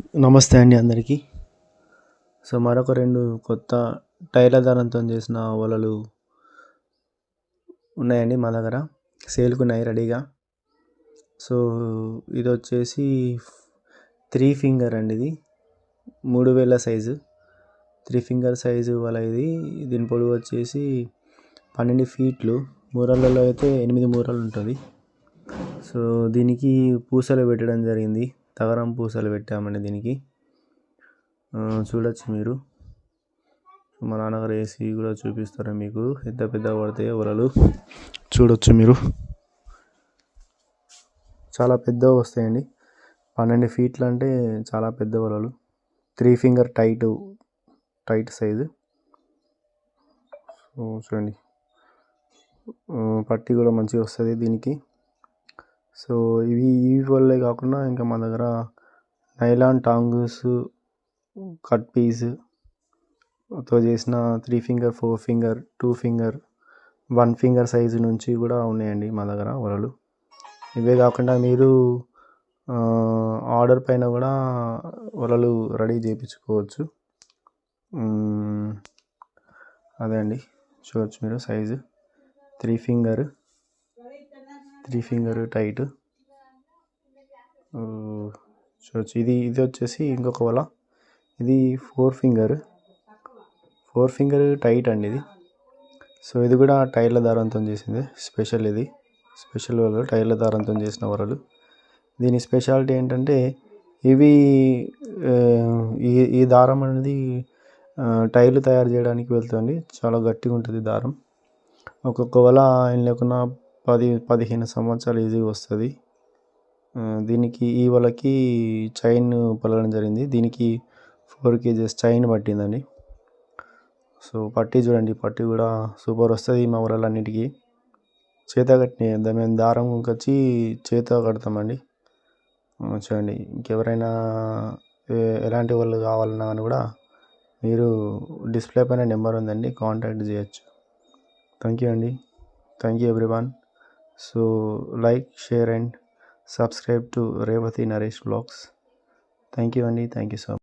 నమస్తే అండి అందరికీ. సో మరొక రెండు కొత్త టైర్ల దారంతో చేసిన వలలు ఉన్నాయండి మా దగ్గర. సేల్కి ఉన్నాయి రెడీగా. సో ఇది వచ్చేసి త్రీ ఫింగర్ అండి ఇది. మూడు వేల సైజు. త్రీ ఫింగర్ సైజు వల ఇది. దీని పొడవు వచ్చేసి పన్నెండు ఫీట్లు. మూరలలో అయితే ఎనిమిది మూరలు ఉంటుంది. సో దీనికి పూసలు పెట్టడం జరిగింది. తగరం పూసలు పెట్టామండి దీనికి. చూడొచ్చు మీరు. మా నాన్నగారు వేసి కూడా చూపిస్తారు మీకు? ఎంత పెద్ద పడతాయో వలలు. చూడొచ్చు మీరు. చాలా పెద్దగా వస్తాయండి. పన్నెండు ఫీట్లు అంటే చాలా పెద్ద వలలు. Three finger tight tight size. చూడండి. పట్టి కూడా మంచిగా వస్తుంది దీనికి. సో ఇవి ఇవి వల్లే కాకుండా ఇంకా మా దగ్గర నైలాన్ టాంగ్స్ కట్ పీస్తో చేసిన three finger four finger two finger one finger size నుంచి కూడా ఉన్నాయండి మా దగ్గర వలలు. ఇవే కాకుండా మీరు ఆర్డర్ పైన కూడా వలలు రెడీ చేయించుకోవచ్చు అదే అండి. చూడవచ్చు మీరు size. Three finger three finger tight. చూడవచ్చు ఇది ఇది వచ్చేసి ఇంకొక వల. ఇది four finger. Four finger tight అండి ఇది. సో ఇది కూడా టైర్ల దారంతో చేసింది. స్పెషల్ ఇది. స్పెషల్ వలలు టైర్ల దారంతో చేసిన వలలు. దీని స్పెషాలిటీ ఏంటంటే ఇవి ఈ ఈ దారం అనేది టైర్లు తయారు చేయడానికి వెళ్తుంది. చాలా గట్టిగా ఉంటుంది దారం. ఒక్కొక్క వల ఏం లేకున్నా పది పదిహేను సంవత్సరాలు ఈజీగా వస్తుంది. దీనికి ఈ వలకి చైన్ పలగడం జరిగింది. దీనికి ఫోర్ కేజెస్ చైన్ పట్టిందండి. సో పట్టి చూడండి పట్టి కూడా సూపర్ వస్తుంది మా వలలన్నిటికీ చేత కట్టిన మేము దారం వచ్చి చేత కడతామండి. చూడండి ఇంకెవరైనా ఎలాంటి వాళ్ళు కావాలన్నా కానీ కూడా మీరు డిస్ప్లే పైన నెంబర్ ఉందండి కాంటాక్ట్ చేయొచ్చు. థ్యాంక్ యూ అండి. Thank you everyone. so like share and subscribe to revati naresh vlogs. Thank you andy. Thank you so much